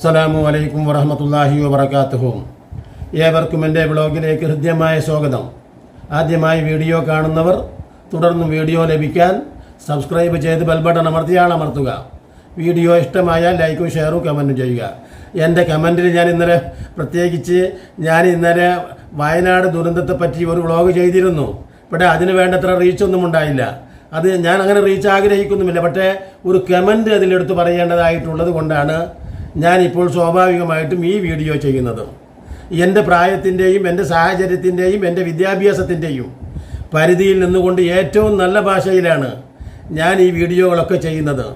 അസ്സലാമു അലൈക്കും വറഹമത്തല്ലാഹി വബറകാതുഹു ഏവർക്കും എന്റെ ബ്ലോഗിലേക്ക് ഹൃദ്യമായ സ്വാഗതം. ആദ്യമായി വീഡിയോ കാണുന്നവർ തുടർന്ന് വീഡിയോ ലഭിക്കാൻ സബ്സ്ക്രൈബ് ചെയ്ത് ബെൽബട്ടൺ അമർത്തിയാൽ അമർത്തുക. വീഡിയോ ഇഷ്ടമായാൽ ലൈക്കും ഷെയറും കമന്റും ചെയ്യുക. എന്റെ കമന്റിൽ ഞാൻ ഇന്നലെ പ്രത്യേകിച്ച് ഞാൻ ഇന്നലെ വയനാട് ദുരന്തത്തെ പറ്റി ഒരു വ്ളോഗ് ചെയ്തിരുന്നു. പക്ഷേ അതിന് വേണ്ടത്ര റീച്ചൊന്നും ഉണ്ടായില്ല. അത് ഞാൻ അങ്ങനെ റീച്ച് ആഗ്രഹിക്കുന്നുമില്ല. പക്ഷേ ഒരു കമന്റ് അതിലെടുത്ത് പറയേണ്ടതായിട്ടുള്ളത് കൊണ്ടാണ് ഞാനിപ്പോൾ സ്വാഭാവികമായിട്ടും ഈ വീഡിയോ ചെയ്യുന്നത് എന്റെ പ്രായത്തിന്റെയും എന്റെ സാഹചര്യത്തിന്റെയും എന്റെ വിദ്യാഭ്യാസത്തിന്റെയും പരിധിയിൽ നിന്നുകൊണ്ട് ഏറ്റവും നല്ല ഭാഷയിലാണ് ഞാൻ ഈ വീഡിയോകളൊക്കെ ചെയ്യുന്നത്.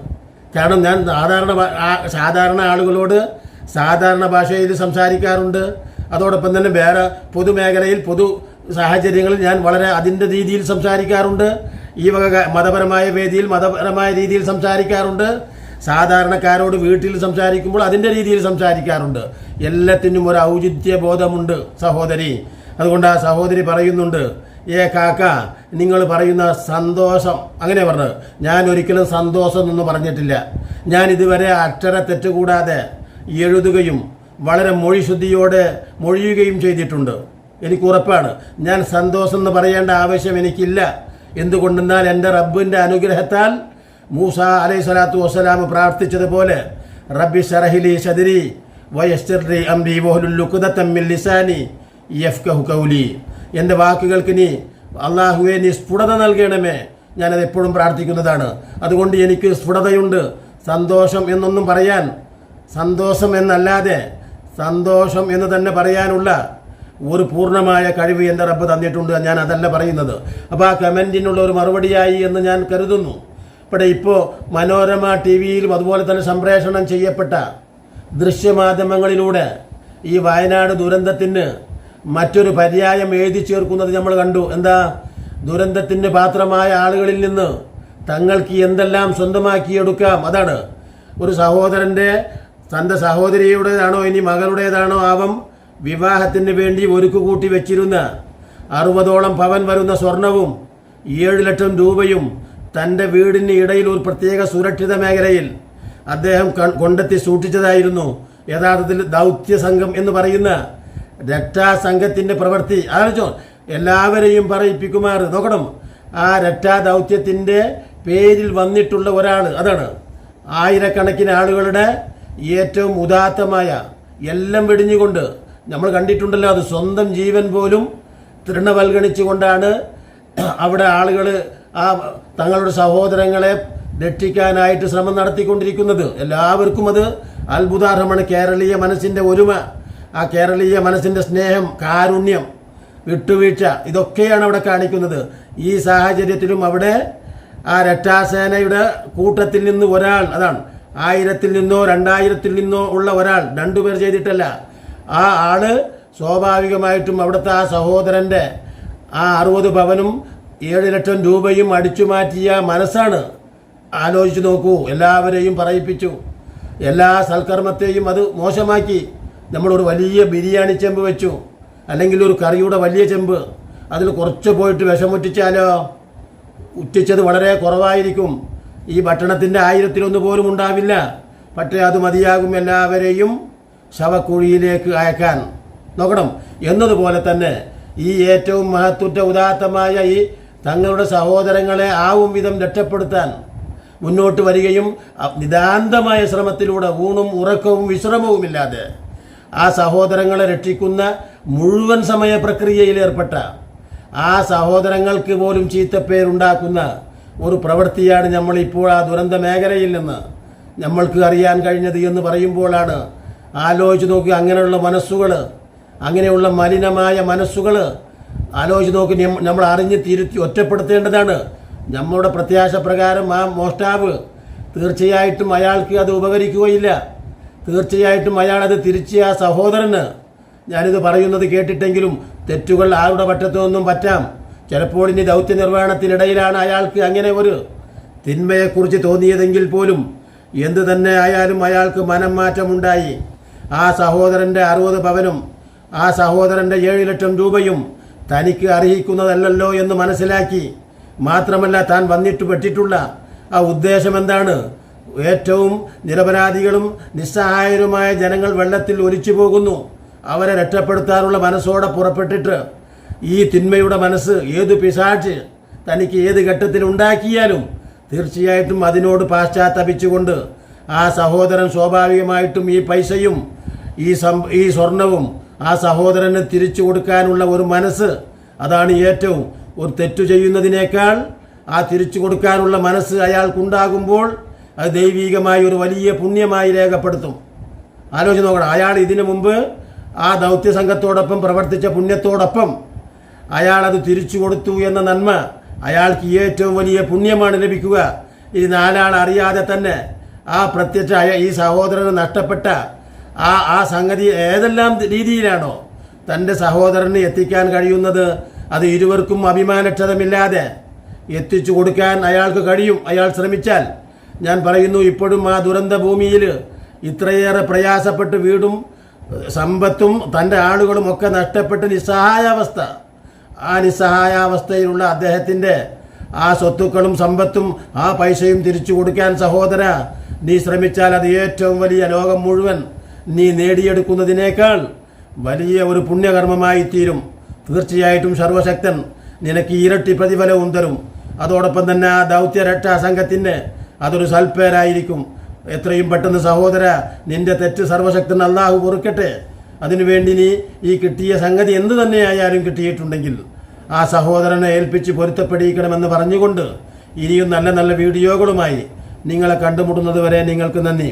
കാരണം ഞാൻ സാധാരണ സാധാരണ ആളുകളോട് സാധാരണ ഭാഷയിൽ സംസാരിക്കാറുണ്ട്. അതോടൊപ്പം തന്നെ വേറെ പൊതുമേഖലയിൽ പൊതു സാഹചര്യങ്ങളിൽ ഞാൻ വളരെ അതിന്റെ രീതിയിൽ സംസാരിക്കാറുണ്ട്. ഈ വക മതപരമായ വേദിയിൽ മതപരമായ രീതിയിൽ സംസാരിക്കാറുണ്ട്. സാധാരണക്കാരോട് വീട്ടിൽ സംസാരിക്കുമ്പോൾ അതിന്റെ രീതിയിൽ സംസാരിക്കാറുണ്ട്. എല്ലാത്തിനും ഒരു ഔചിത്യ ബോധമുണ്ട് സഹോദരി. അതുകൊണ്ട് ആ സഹോദരി പറയുന്നുണ്ട് ഏ കാക്ക നിങ്ങൾ പറയുന്ന സന്തോഷം. അങ്ങനെ പറഞ്ഞത് ഞാൻ ഒരിക്കലും സന്തോഷം എന്ന് പറഞ്ഞിട്ടില്ല. ഞാൻ ഇതുവരെ അക്ഷര തെറ്റുകൂടാതെ എഴുതുകയും വളരെ മൊഴി ശുദ്ധിയോടെ മൊഴിയുകയും ചെയ്തിട്ടുണ്ട്. എനിക്ക് ഉറപ്പാണ്. ഞാൻ സന്തോഷം എന്ന് പറയേണ്ട ആവശ്യം എനിക്കില്ല. എന്തുകൊണ്ടെന്നാൽ എന്റെ റബ്ബിന്റെ അനുഗ്രഹത്താൽ മൂസ അലൈഹി സ്വലാത്തു വസ്സലാം പ്രാർത്ഥിച്ചതുപോലെ റബ്ബി ഷറഹിലി ഷദിരി വയസ്സർലി അംബി വഹുലുക്കുദത്തമ്മിൽ ലിസാനി യഫ്കഹു കൗലി എന്റെ വാക്കുകൾക്ക് നീ അള്ളാഹുവെ നീ സ്ഫുടത നൽകണമേ. ഞാനത് എപ്പോഴും പ്രാർത്ഥിക്കുന്നതാണ്. അതുകൊണ്ട് എനിക്ക് സ്ഫുടതയുണ്ട്. സന്തോഷം എന്നൊന്നും പറയാൻ സന്തോഷം എന്നല്ലാതെ സന്തോഷം എന്ന് തന്നെ പറയാനുള്ള ഒരു പൂർണമായ കഴിവ് എന്റെ റബ്ബ് തന്നിട്ടുണ്ട്. ഞാൻ അതല്ല പറയുന്നത്. അപ്പോൾ ആ കമന്റിനുള്ള ഒരു മറുപടിയായി എന്ന് ഞാൻ കരുതുന്നു. ഇവിടെ ഇപ്പോൾ മനോരമ ടി വിയിലും അതുപോലെ തന്നെ സംപ്രേഷണം ചെയ്യപ്പെട്ട ദൃശ്യമാധ്യമങ്ങളിലൂടെ ഈ വയനാട് ദുരന്തത്തിന് മറ്റൊരു പര്യായം എഴുതി ചേർക്കുന്നത് നമ്മൾ കണ്ടു. എന്താ? ദുരന്തത്തിന് പാത്രമായ ആളുകളിൽ നിന്ന് തങ്ങൾക്ക് എന്തെല്ലാം സ്വന്തമാക്കിയെടുക്കാം? അതാണ്. ഒരു സഹോദരന്റെ തന്റെ സഹോദരിയുടേതാണോ ഇനി മകളുടേതാണോ ആവം വിവാഹത്തിന് വേണ്ടി ഒരുക്കു കൂട്ടി വെച്ചിരുന്ന അറുപതോളം പവൻ വരുന്ന സ്വർണവും ഏഴ് ലക്ഷം രൂപയും തന്റെ വീടിന് ഇടയിൽ ഒരു പ്രത്യേക സുരക്ഷിത മേഖലയിൽ അദ്ദേഹം കൊണ്ടെത്തി സൂക്ഷിച്ചതായിരുന്നു. യഥാർത്ഥത്തിൽ ദൗത്യ സംഘം എന്ന് പറയുന്ന രക്ഷാസംഘത്തിന്റെ പ്രവൃത്തി. ആലോചിച്ചോ എല്ലാവരെയും പറയിപ്പിക്കുമാർ. നോക്കണം ആ രക്ഷാ ദൗത്യത്തിന്റെ പേരിൽ വന്നിട്ടുള്ള ഒരാൾ അതാണ് ആയിരക്കണക്കിന് ആളുകളുടെ ഏറ്റവും ഉദാത്തമായ എല്ലാം വെടിഞ്ഞുകൊണ്ട്. നമ്മൾ കണ്ടിട്ടുണ്ടല്ലോ അത് സ്വന്തം ജീവൻ പോലും തൃണവൽഗണിച്ചുകൊണ്ടാണ് അവിടെ ആളുകൾ ആ തങ്ങളുടെ സഹോദരങ്ങളെ രക്ഷിക്കാനായിട്ട് ശ്രമം നടത്തിക്കൊണ്ടിരിക്കുന്നത്. എല്ലാവർക്കും അത് അത്ഭുതാർഹമാണ്. കേരളീയ മനസ്സിന്റെ ഒരുമ ആ കേരളീയ മനസ്സിന്റെ സ്നേഹം കാരുണ്യം വിട്ടുവീഴ്ച ഇതൊക്കെയാണ് അവിടെ കാണിക്കുന്നത്. ഈ സാഹചര്യത്തിലും അവിടെ ആ രക്ഷാസേനയുടെ കൂട്ടത്തിൽ നിന്ന് ഒരാൾ അതാണ് ആയിരത്തിൽ നിന്നോ രണ്ടായിരത്തിൽ നിന്നോ ഉള്ള ഒരാൾ രണ്ടുപേർ ചെയ്തിട്ടല്ല. ആ ആൾ സ്വാഭാവികമായിട്ടും അവിടുത്തെ ആ സഹോദരന്റെ ആ അറുപത് പവനും ഏഴ് ലക്ഷം രൂപയും അടിച്ചു മാറ്റിയ മനസ്സാണ്. ആലോചിച്ച് നോക്കൂ എല്ലാവരെയും പറയിപ്പിച്ചു. എല്ലാ സൽക്കർമ്മത്തെയും അത് മോശമാക്കി. നമ്മളൊരു വലിയ ബിരിയാണി ചെമ്പ് വെച്ചു. അല്ലെങ്കിൽ ഒരു കറിയുടെ വലിയ ചെമ്പ്. അതിൽ കുറച്ച് പോയിട്ട് വിഷമുറ്റിച്ചാലോ ഉറ്റിച്ചത് വളരെ കുറവായിരിക്കും. ഈ ഭക്ഷണത്തിന്റെ ആയിരത്തിലൊന്ന് പോലും ഉണ്ടാവില്ല. പക്ഷേ അത് മതിയാകും എല്ലാവരെയും ശവക്കുഴിയിലേക്ക് അയക്കാൻ. നോക്കണം. എന്നതുപോലെ തന്നെ ഈ ഏറ്റവും മഹത്വറ്റ ഉദാത്തമായ ഈ തങ്ങളുടെ സഹോദരങ്ങളെ ആവും വിധം രക്ഷപ്പെടുത്താൻ മുന്നോട്ട് വരികയും നിതാന്തമായ ശ്രമത്തിലൂടെ ഊണും ഉറക്കവും വിശ്രമവുമില്ലാതെ ആ സഹോദരങ്ങളെ രക്ഷിക്കുന്ന മുഴുവൻ സമയ പ്രക്രിയയിൽ ഏർപ്പെട്ട ആ സഹോദരങ്ങൾക്ക് പോലും ചീത്തപ്പേരുണ്ടാക്കുന്ന ഒരു പ്രവൃത്തിയാണ് നമ്മൾ ഇപ്പോൾ ആ ദുരന്ത മേഖലയിൽ നിന്ന് നമ്മൾക്ക് അറിയാൻ കഴിഞ്ഞത് എന്ന് പറയുമ്പോഴാണ് ആലോചിച്ച് നോക്കി അങ്ങനെയുള്ള മനസ്സുകൾ അങ്ങനെയുള്ള മലിനമായ മനസ്സുകൾ ആലോചിച്ച് നോക്കി നമ്മൾ അറിഞ്ഞ് തിരുത്തി ഒറ്റപ്പെടുത്തേണ്ടതാണ്. നമ്മുടെ പ്രത്യാശ പ്രകാരം ആ മോഷ്ടാവ് തീർച്ചയായിട്ടും അയാൾക്ക് അത് ഉപകരിക്കുകയില്ല. തീർച്ചയായിട്ടും അയാൾ അത് തിരിച്ച് ആ സഹോദരന് ഞാനിത് പറയുന്നത് കേട്ടിട്ടെങ്കിലും തെറ്റുകൾ ആരുടെ പറ്റത്തു നിന്നും പറ്റാം. ചിലപ്പോൾ ഇനി ദൗത്യ നിർവഹണത്തിനിടയിലാണ് അയാൾക്ക് അങ്ങനെ ഒരു തിന്മയെക്കുറിച്ച് തോന്നിയതെങ്കിൽ പോലും എന്തു തന്നെ ആയാലും അയാൾക്ക് മനം മാറ്റമുണ്ടായി ആ സഹോദരന്റെ അറുപത് പവനും ആ സഹോദരന്റെ ഏഴ് ലക്ഷം രൂപയും തനിക്ക് അർഹിക്കുന്നതല്ലല്ലോ എന്ന് മനസ്സിലാക്കി മാത്രമല്ല താൻ വന്നിട്ട് പെട്ടിട്ടുള്ള ആ ഉദ്ദേശം എന്താണ്? ഏറ്റവും നിരപരാധികളും നിസ്സഹായരുമായ ജനങ്ങൾ വെള്ളത്തിൽ ഒലിച്ചു പോകുന്നു. അവരെ രക്ഷപ്പെടുത്താനുള്ള മനസ്സോടെ പുറപ്പെട്ടിട്ട് ഈ തിന്മയുടെ മനസ്സ് ഏത് പിശാച്ച് തനിക്ക് ഏത് ഘട്ടത്തിൽ ഉണ്ടാക്കിയാലും തീർച്ചയായിട്ടും അതിനോട് പാശ്ചാത്തപിച്ചുകൊണ്ട് ആ സഹോദരൻ സ്വാഭാവികമായിട്ടും ഈ പൈസയും ഈ സം ഈ സ്വർണവും ആ സഹോദരന് തിരിച്ചു കൊടുക്കാനുള്ള ഒരു മനസ്സ് അതാണ് ഏറ്റവും ഒരു തെറ്റു ചെയ്യുന്നതിനേക്കാൾ ആ തിരിച്ചു കൊടുക്കാനുള്ള മനസ്സ് അയാൾക്കുണ്ടാകുമ്പോൾ അത് ദൈവീകമായ ഒരു വലിയ പുണ്യമായി രേഖപ്പെടുത്തും. ആലോചിച്ച് നോക്കണം. അയാൾ ഇതിനു മുമ്പ് ആ ദൗത്യ സംഘത്തോടൊപ്പം പ്രവർത്തിച്ച പുണ്യത്തോടൊപ്പം അയാൾ അത് തിരിച്ചു കൊടുത്തു എന്ന നന്മ അയാൾക്ക് ഏറ്റവും വലിയ പുണ്യമാണ് ലഭിക്കുക. ഈ നാലാൾ അറിയാതെ തന്നെ ആ പ്രത്യക്ഷ ഈ സഹോദരന് നഷ്ടപ്പെട്ട ആ ആ സംഗതി ഏതെല്ലാം രീതിയിലാണോ തന്റെ സഹോദരന് എത്തിക്കാൻ കഴിയുന്നത്? അത് ഇരുവർക്കും അഭിമാനക്ഷതമില്ലാതെ എത്തിച്ചു കൊടുക്കാൻ അയാൾക്ക് കഴിയും. അയാൾ ശ്രമിച്ചാൽ ഞാൻ പറയുന്നു ഇപ്പോഴും ആ ദുരന്ത ഭൂമിയിൽ ഇത്രയേറെ പ്രയാസപ്പെട്ട് വീടും സമ്പത്തും തന്റെ ആളുകളും ഒക്കെ നഷ്ടപ്പെട്ട് നിസ്സഹായാവസ്ഥ. ആ നിസ്സഹായാവസ്ഥയിലുള്ള അദ്ദേഹത്തിന്റെ ആ സ്വത്തുക്കളും സമ്പത്തും ആ പൈസയും തിരിച്ചു കൊടുക്കാൻ സഹോദര നീ ശ്രമിച്ചാൽ അത് ഏറ്റവും വലിയ ലോകം മുഴുവൻ നീ നേടിയെടുക്കുന്നതിനേക്കാൾ വലിയ ഒരു പുണ്യകർമ്മമായി തീരും. തീർച്ചയായിട്ടും സർവശക്തൻ നിനക്ക് ഇരട്ടി പ്രതിഫലവും തരും. അതോടൊപ്പം തന്നെ ആ ദൗത്യ രക്ഷാ സംഘത്തിന് അതൊരു സൽപ്പേരായിരിക്കും. എത്രയും പെട്ടെന്ന് സഹോദര നിന്റെ തെറ്റ് സർവശക്തൻ അള്ളാഹു പൊറുക്കട്ടെ. അതിനുവേണ്ടി നീ ഈ കിട്ടിയ സംഗതി എന്തു തന്നെയായാലും കിട്ടിയിട്ടുണ്ടെങ്കിൽ ആ സഹോദരനെ ഏൽപ്പിച്ച് പൊരുത്തപ്പെടിയിക്കണമെന്ന് പറഞ്ഞുകൊണ്ട് ഇനിയും നല്ല നല്ല വീഡിയോകളുമായി നിങ്ങളെ കണ്ടുമുട്ടുന്നത് വരെ നിങ്ങൾക്ക് നന്ദി.